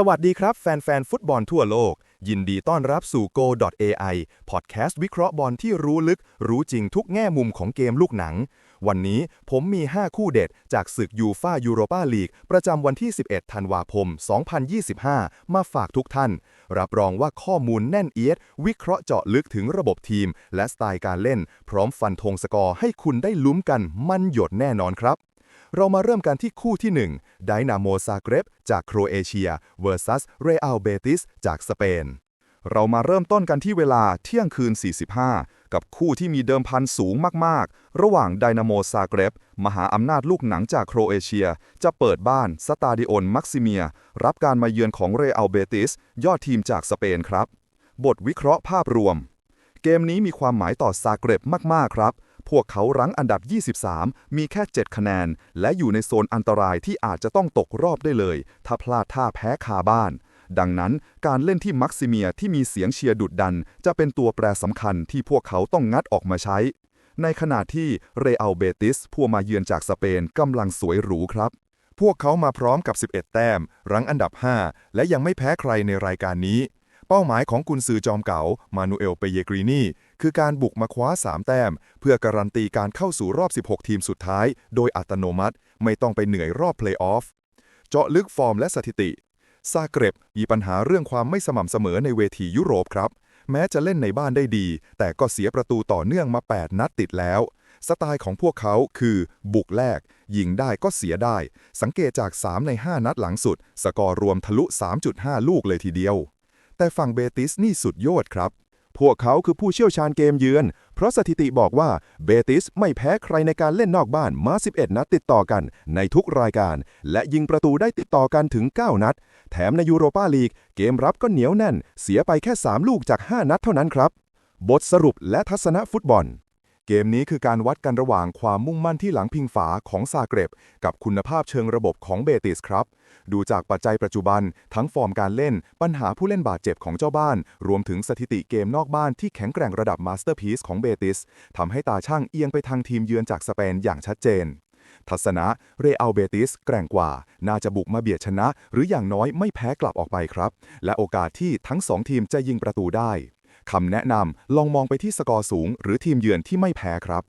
สวัสดีครับ แฟนๆ ฟุตบอลทั่วโลก ยินดีต้อนรับสู่ Go.ai พอดแคสต์วิเคราะห์บอลที่รู้ลึก รู้จริงทุกแง่มุมของเกมลูกหนัง วันนี้ผมมี 5 คู่เด็ด จากศึกยูฟายูโรปาลีก ประจำวันที่ 11 ธันวาคม 2025 มาฝากทุกท่าน รับรองว่าข้อมูลแน่นเอียด วิเคราะห์เจาะลึกถึงระบบทีม และสไตล์การเล่น พร้อมฟันธงสกอร์ให้คุณได้ลุ้มกันมันหยดแน่นอนครับ เรามาเริ่มกันที่คู่ที่1ไดนาโมซาเกรบจากโครเอเชีย vs เรอัลเบติสจากสเปน เรามาเริ่มต้นกันที่เวลาเที่ยงคืน 45 กับคู่ที่มีเดิมพันสูงมากๆ ระหว่างไดนาโมซาเกรบมหาอำนาจลูกหนังจากโครเอเชีย จะเปิดบ้านสตาดิโอนมักซิเมีย รับการมาเยือนของเรอัลเบติสยอดทีมจากสเปนครับ บทวิเคราะห์ภาพรวม เกมนี้มีความหมายต่อซาเกรบมากๆครับ พวกเขารั้งอันดับ 23 มีแค่ 7 คะแนน และอยู่ในโซนอันตรายที่อาจจะต้องตกรอบได้เลย ถ้าพลาดท่าแพ้คาบ้าน ดังนั้นการเล่นที่มักซิเมียที่มีเสียงเชียร์ดุดดัน จะเป็นตัวแปรสำคัญที่พวกเขาต้องงัดออกมาใช้ ในขณะที่เรอัลเบติสผู้มาเยือนจากสเปนกำลังสวยหรูครับพวกเขามาพร้อมกับ 11 แต้ม รั้งอันดับ 5 และยังไม่แพ้ใครในรายการนี้ เป้าหมายของกุนซือจอมเก๋ามานูเอลเปเยกรีนีคือการบุกมาคว้า 3 แต้ม เพื่อการันตีการเข้าสู่รอบ 16 ทีมสุดท้าย โดยอัตโนมัติ ไม่ต้องไปเหนื่อยรอบเพลย์ออฟ เจาะลึกฟอร์มและสถิติ ซาเกร็บมีปัญหาเรื่องความไม่สม่ำเสมอในเวทียุโรปครับ แม้จะเล่นในบ้านได้ดี แต่ก็เสียประตูต่อเนื่องมา 8 นัดติดแล้ว สไตล์ของพวกเขาคือบุกแรก ยิงได้ก็เสียได้ สังเกตจาก 3 ใน 5 นัดหลังสุด สกอร์รวมทะลุ 3.5 ลูกเลยทีเดียว แต่ฝั่งเบติสนี่สุดยอดครับ พวกเขาคือผู้เชี่ยวชาญเกมเยือน เพราะสถิติบอกว่าเบติสไม่แพ้ใครในการเล่นนอกบ้านมา 11 นัดติดต่อกันในทุกรายการ และยิงประตูได้ติดต่อกันถึง 9 นัด แถมในยูโรปาลีก เกมรับก็เหนียวแน่น เสียไปแค่ 3 ลูกจาก 5 นัดเท่านั้นครับ บทสรุปและทัศนะฟุตบอล เกมนี้คือการวัดกันระหว่างความมุ่งมั่นที่หลังพิงฝาของซาเกร็บกับคุณภาพเชิงระบบของเบติสครับ ดูจากปัจจัยปัจจุบัน ทั้งฟอร์มการเล่น ปัญหาผู้เล่นบาดเจ็บของเจ้าบ้าน รวมถึงสถิติเกมนอกบ้านที่แข็งแกร่งระดับมาสเตอร์พีซของเบติสทำให้ตาช่างเอียงไปทางทีมเยือนจากสเปนอย่างชัดเจน ทัศนะเรอัลเบติสแกร่งกว่า น่าจะบุกมาเบียดชนะ หรืออย่างน้อยไม่แพ้กลับออกไปครับ และโอกาสที่ทั้งสองทีมจะยิงประตูได้ คำแนะนำลองมองไปที่สกอร์สูง หรือทีมเยือนที่ไม่แพ้ครับ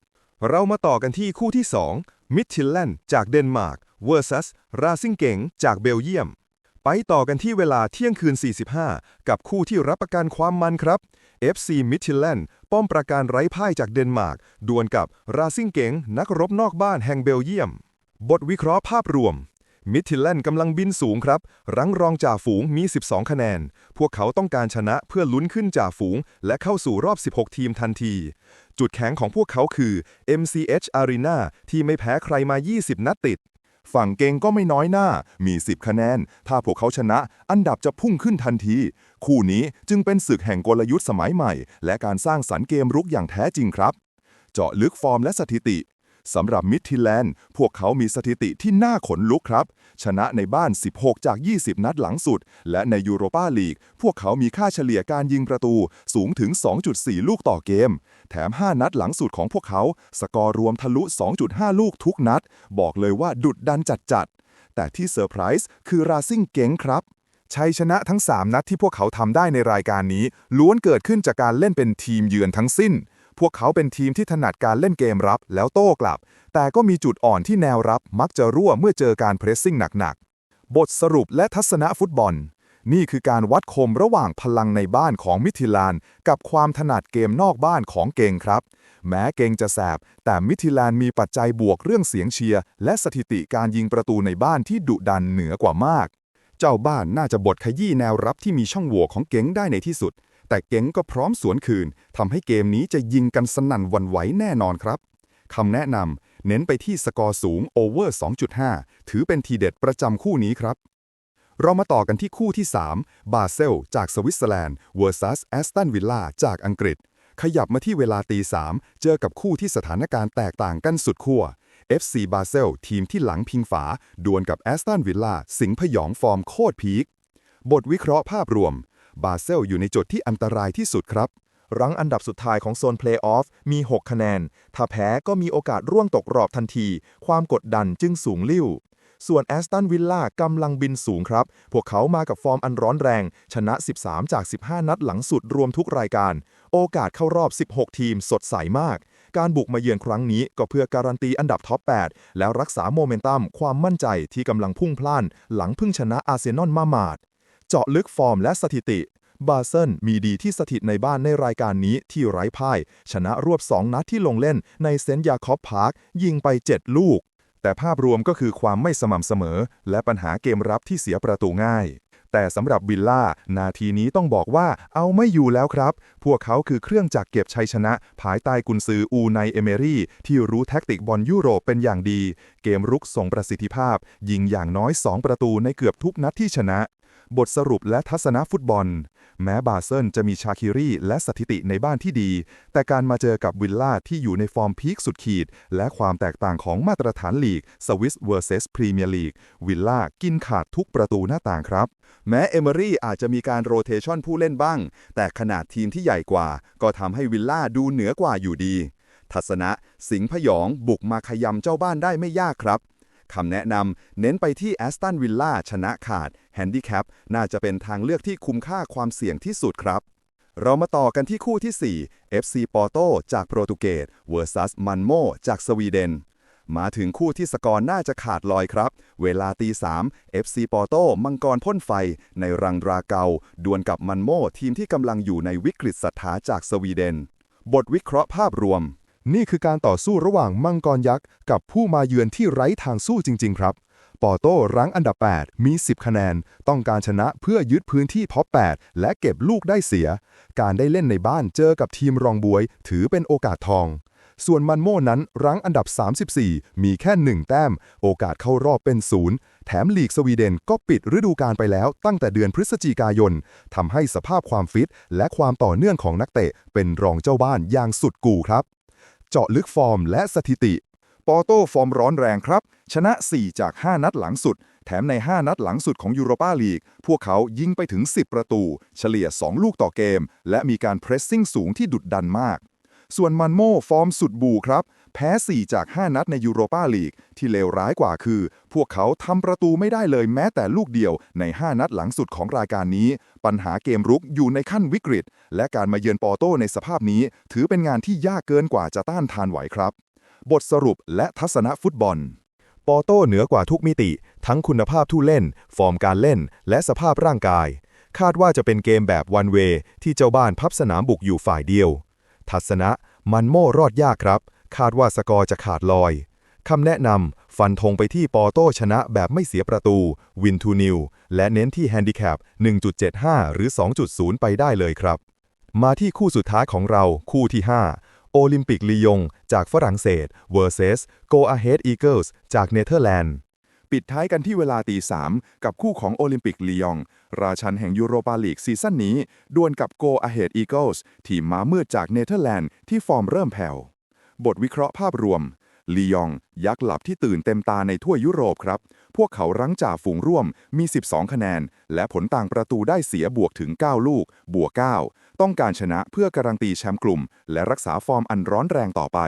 เรามาต่อกันที่คู่ที่ 2 มิดชิลแลนด์จากเดนมาร์ก vs ราซิงเก๋งจากเบลเยียม ไปต่อกันที่เวลาเที่ยงคืน 45 กับคู่ที่รับประกันความมันครับ FC m i d t h i l a n d ป้อมประการไร้พ่ายจากเดนมาร์กดวลกับราซิงเก๋งนักรบนอกบ้านแห่งเบลเยียม บทวิเคราะห์ภาพรวม มิดทิลแลนด์กำลังบินสูงครับ รั้งรองจ่าฝูงมี 12 คะแนน พวกเขาต้องการชนะเพื่อลุ้นขึ้นจ่าฝูง และเข้าสู่รอบ 16 ทีมทันที จุดแข็งของพวกเขาคือ MCH Arena ที่ไม่แพ้ใครมา 20 นัดติด ฝั่งเกงก็ไม่น้อยหน้า มี 10 คะแนน ถ้าพวกเขาชนะ อันดับจะพุ่งขึ้นทันที คู่นี้จึงเป็นศึกแห่งกลยุทธ์สมัยใหม่ และการสร้างสรรค์เกมรุกอย่างแท้จริงครับ เจาะลึกฟอร์มและสถิติ สำหรับมิดทิแลนด์ พวกเขามีสถิติที่น่าขนลุกครับ ชนะในบ้าน 16 จาก 20 นัดหลังสุด และในยูโรปาลีก พวกเขามีค่าเฉลี่ยการยิงประตูสูงถึง 2.4 ลูกต่อเกม แถม 5 นัดหลังสุดของพวกเขา สกอร์รวมทะลุ 2.5 ลูกทุกนัด บอกเลยว่าดุดดันจัดๆ แต่ที่เซอร์ไพรส์คือราซิงเก๋งครับชัยชนะทั้ง 3 นัดที่พวกเขาทำได้ในรายการนี้ ล้วนเกิดขึ้นจากการเล่นเป็นทีมเยือนทั้งสิ้น พวกเขาเป็นทีมที่ถนัดการเล่นเกมรับแล้วโต้กลับ แต่ก็มีจุดอ่อนที่แนวรับมักจะรั่วเมื่อเจอการเพรสซิ่งหนักๆ บทสรุปและทัศนะฟุตบอล นี่คือการวัดคมระหว่างพลังในบ้านของมิทิลาน กับความถนัดเกมนอกบ้านของเกงครับ แม้เกงจะแสบ แต่มิทิลานมีปัจจัยบวกเรื่องเสียงเชียร์และสถิติการยิงประตูในบ้านที่ดุดันเหนือกว่ามาก เจ้าบ้านน่าจะบดขยี้แนวรับที่มีช่องโหว่ของเก๋งได้ในที่สุด แต่เก๋งก็พร้อมสวนคืนทำให้เกมนี้จะยิงกันสนั่นวันไหวแน่นอนครับคำแนะนำเน้นไปที่สกอร์สูงโอเวอร์ 2.5 ถือเป็นทีเด็ดประจำคู่นี้ครับ เรามาต่อกันที่คู่ที่ 3 บาเซล จากสวิตเซอร์แลนด์ vs แอสตันวิลล่าจากอังกฤษ ขยับมาที่เวลาตีสามเจอกับคู่ที่สถานการณ์แตกต่างกันสุดขั้ว FC บาเซล ทีมที่หลังพิงฝา ดวลกับแอสตันวิลล่าสิงห์พยองฟอร์มโคตรพีคบทวิเคราะห์ภาพรวม บาเซลอยู่ในจุดที่อันตรายที่สุดครับ รั้งอันดับสุดท้ายของโซนเพลย์ออฟมี 6 คะแนน ถ้าแพ้ก็มีโอกาสร่วงตกรอบทันที ความกดดันจึงสูงลิ่วส่วนแอสตันวิลล่ากำลังบินสูงครับ พวกเขามากับฟอร์มอันร้อนแรง ชนะ 13 จาก 15 นัดหลังสุดรวมทุกรายการ โอกาสเข้ารอบ 16 ทีมสดใสมาก การบุกมาเยือนครั้งนี้ก็เพื่อการันตีอันดับท็อป 8 แล้วรักษาโมเมนตัมความมั่นใจที่กำลังพุ่งพล่าน หลังเพิ่งชนะอาร์เซนอลมามาด เจาะลึกฟอร์มและสถิติบาเซิลมีดีที่สถิตในบ้านในรายการนี้ที่ไร้พ่าย ชนะรวบ 2 นัดที่ลงเล่นในเซนต์ยาคอบพาร์ค ยิงไป 7 ลูก แต่ภาพรวมก็คือความไม่สม่ำเสมอ และปัญหาเกมรับที่เสียประตูง่าย แต่สำหรับวิลล่า นาทีนี้ต้องบอกว่าเอาไม่อยู่แล้วครับ พวกเขาคือเครื่องจักรเก็บชัยชนะ ภายใต้กุนซืออูไนเอเมรี่ ที่รู้แท็กติกบอลยุโรปเป็นอย่างดี เกมรุกส่งประสิทธิภาพ ยิงอย่างน้อย 2 ประตูในเกือบทุกนัดที่ชนะ บทสรุปและทัศนะฟุตบอล แม้บาเซิลจะมีชาคิรีและสถิติในบ้านที่ดี แต่การมาเจอกับวิลล่าที่อยู่ในฟอร์มพีคสุดขีด และความแตกต่างของมาตรฐานลีกสวิสเวอร์เซสพรีเมียร์ลีกวิลล่ากินขาดทุกประตูหน้าต่างครับ แม้เอเมอรี่อาจจะมีการโรเทชันผู้เล่นบ้าง แต่ขนาดทีมที่ใหญ่กว่า ก็ทำให้วิลล่าดูเหนือกว่าอยู่ดี ทัศนะ สิงห์พยองบุกมาขยำเจ้าบ้านได้ไม่ยากครับ คำแนะนำเน้นไปที่แอสตันวิลล่าชนะขาดแฮนดิแคปน่าจะเป็นทางเลือกที่คุ้มค่าความเสี่ยงที่สุดครับ เรามาต่อกันที่คู่ที่ 4 FC ปอโตจากโปรตุเกส vs มันโมจากสวีเดนมาถึงคู่ที่สกอร์น่าจะขาดลอยครับ เวลาตี3 FC ปอโตมังกรพ่นไฟ ในรังดราเกา ดวลกับมันโมทีมที่กำลังอยู่ในวิกฤตศรัทธาจากสวีเดน บทวิเคราะห์ภาพรวม นี่คือการต่อสู้ระหว่างมังกรยักษ์ กับผู้มาเยือนที่ไร้ทางสู้จริง ๆ ครับ ปอโต้รั้งอันดับ 8 มี 10 คะแนน ต้องการชนะเพื่อยึดพื้นที่ท็อป8และเก็บลูกได้เสีย การได้เล่นในบ้านเจอกับทีมรองบวย ถือเป็นโอกาสทอง ส่วนมันโม่นั้นรั้งอันดับ 34 มีแค่ 1 แต้ม โอกาสเข้ารอบเป็นศูนย์แถมลีกสวีเดนก็ปิดฤดูกาลไปแล้วตั้งแต่เดือนพฤศจิกายนทำให้สภาพความฟิต และความต่อเนื่องของนักเตะเป็นรองเจ้าบ้านอย่างสุดกู่ครับ เจาะลึกฟอร์มและสถิติ ปอโต้ฟอร์มร้อนแรงครับ ชนะ 4 จาก 5 นัดหลังสุด แถมใน 5 นัดหลังสุดของยูโรปาลีก พวกเขายิงไปถึง 10 ประตู เฉลี่ย 2 ลูกต่อเกม และมีการเพรสซิ่งสูงที่ดุดดันมาก ส่วนมันโม่ฟอร์มสุดบูครับ พ้ 4 จาก 5 นัดในยูโรปาลีก ที่เลวร้ายกว่าคือ พวกเขาทำประตูไม่ได้เลยแม้แต่ลูกเดียวใน 5 นัดหลังสุดของรายการนี้ ปัญหาเกมรุกอยู่ในขั้นวิกฤต และการมาเยือนปอโต้ในสภาพนี้ ถือเป็นงานที่ยากเกินกว่าจะต้านทานไหวครับ บทสรุปและทัศนะฟุตบอล ปอโต้เหนือกว่าทุกมิติ ทั้งคุณภาพผู้เล่น ฟอร์มการเล่น และสภาพร่างกาย คาดว่าจะเป็นเกมแบบวันเวที่เจ้าบ้านพับสนามบุกอยู่ฝ่ายเดียว ทัศนะมันโม่รอดยากครับ คาดว่าสกอร์จะขาดลอยคำแนะนำฟันธงไปที่ปอโต้ชนะแบบไม่เสียประตู วินทูนิว และเน้นที่แฮนดิแคป 1.75 หรือ 2.0 ไปได้เลยครับ มาที่คู่สุดท้ายของเราคู่ที่ 5 โอลิมปิกลียง จากฝรั่งเศส vs Go Ahead Eagles จากเนเธอร์แลนด์ ปิดท้ายกันที่เวลาตีสามกับคู่ของโอลิมปิกลียง ราชันแห่งยูโรปาลีกซีซั่นนี้ ดวลกับ Go Ahead Eagles ทีมม้ามืดจากเนเธอร์แลนด์ที่ฟอร์มเริ่มแผ่ว บทวิเคราะห์ภาพรวม ลียงยักษ์หลับที่ตื่นเต็มตาในทั่วยุโรปครับ พวกเขารั้งจ่าฝูงร่วมมี 12 คะแนน และผลต่างประตูได้เสียบวกถึง 9 ลูก บวก 9 ต้องการชนะเพื่อการันตีแชมป์กลุ่ม และรักษาฟอร์มอันร้อนแรงต่อไป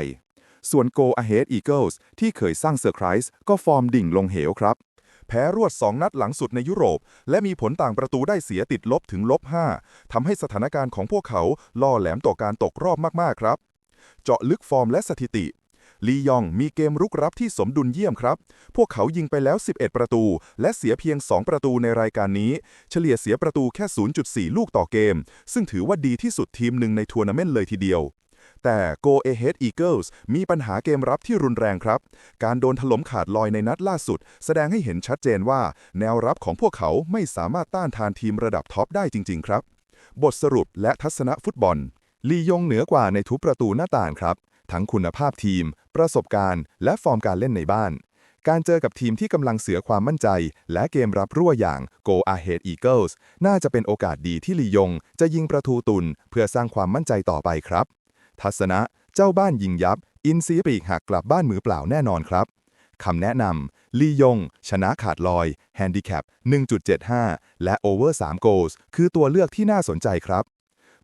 ส่วน Go Ahead Eagles ที่เคยสร้างเซอร์ไพรส์ก็ฟอร์มดิ่งลงเหวครับ แพ้รวด 2 นัดหลังสุดในยุโรป และมีผลต่างประตูได้เสียติดลบถึงลบ5ทำให้สถานการณ์ของพวกเขาล่อแหลมต่อการตกรอบมากๆครับ เจาะลึกฟอร์มและสถิติ ลียองมีเกมรุกรับที่สมดุลเยี่ยมครับ พวกเขายิงไปแล้ว 11 ประตู และเสียเพียง 2 ประตูในรายการนี้ เฉลี่ยเสียประตูแค่ 0.4 ลูกต่อเกม ซึ่งถือว่าดีที่สุดทีมหนึ่งในทัวร์นาเมนต์เลยทีเดียวแต่ Go Ahead Eagles มีปัญหาเกมรับที่รุนแรงครับ การโดนถล่มขาดลอยในนัดล่าสุด แสดงให้เห็นชัดเจนว่า แนวรับของพวกเขาไม่สามารถต้านทานทีมระดับท็อปได้จริง ๆ ครับ บทสรุปและทัศนะฟุตบอล ลียงเหนือกว่าในทุกประตูหน้าต่างครับ ทั้งคุณภาพทีม ประสบการณ์ และฟอร์มการเล่นในบ้าน การเจอกับทีมที่กำลังเสือความมั่นใจ และเกมรับรั่วอย่าง Go Ahead Eagles น่าจะเป็นโอกาสดีที่ลียง จะยิงประตูตุน เพื่อสร้างความมั่นใจต่อไปครับ ทัศนะ เจ้าบ้านยิงยับ อินซีปีกหักกลับบ้านมือเปล่าแน่นอนครับคำแนะนำลียง ชนะขาดลอย แฮนดิแคป 1.75 และโอเวอร์3 goals คือตัวเลือกที่น่าสนใจครับ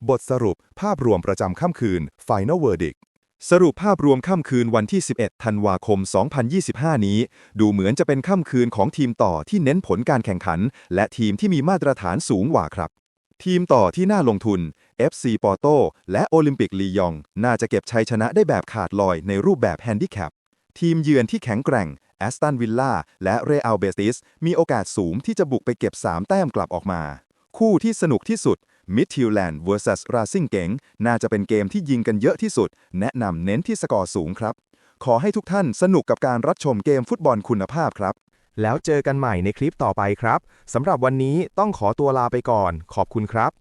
บทสรุปภาพรวมประจำค่ำคืน Final Verdict สรุปภาพรวมค่ำคืนวันที่ 11 ธันวาคม 2025 นี้ ดูเหมือนจะเป็นค่ำคืนของทีมต่อที่เน้นผลการแข่งขัน และทีมที่มีมาตรฐานสูงกว่าครับ ทีมต่อที่น่าลงทุน FC ปอโตและโอลิมปิกลียอง น่าจะเก็บชัยชนะได้แบบขาดลอยในรูปแบบแฮนดิแคป ทีมเยือนที่แข็งแกร่งแอสตันวิลล่าและเรอัลเบติสมีโอกาสสูงที่จะบุกไปเก็บ 3 แต้มกลับออกมา คู่ที่สนุกที่สุด มิดทิวแลนด์ vs ราซิงเก๋งน่าจะเป็นเกมที่ยิงกันเยอะที่สุด แนะนำเน้นที่สกอร์สูงครับ ขอให้ทุกท่านสนุกกับการรับชมเกมฟุตบอลคุณภาพครับ แล้วเจอกันใหม่ในคลิปต่อไปครับสำหรับวันนี้ต้องขอตัวลาไปก่อน ขอบคุณครับ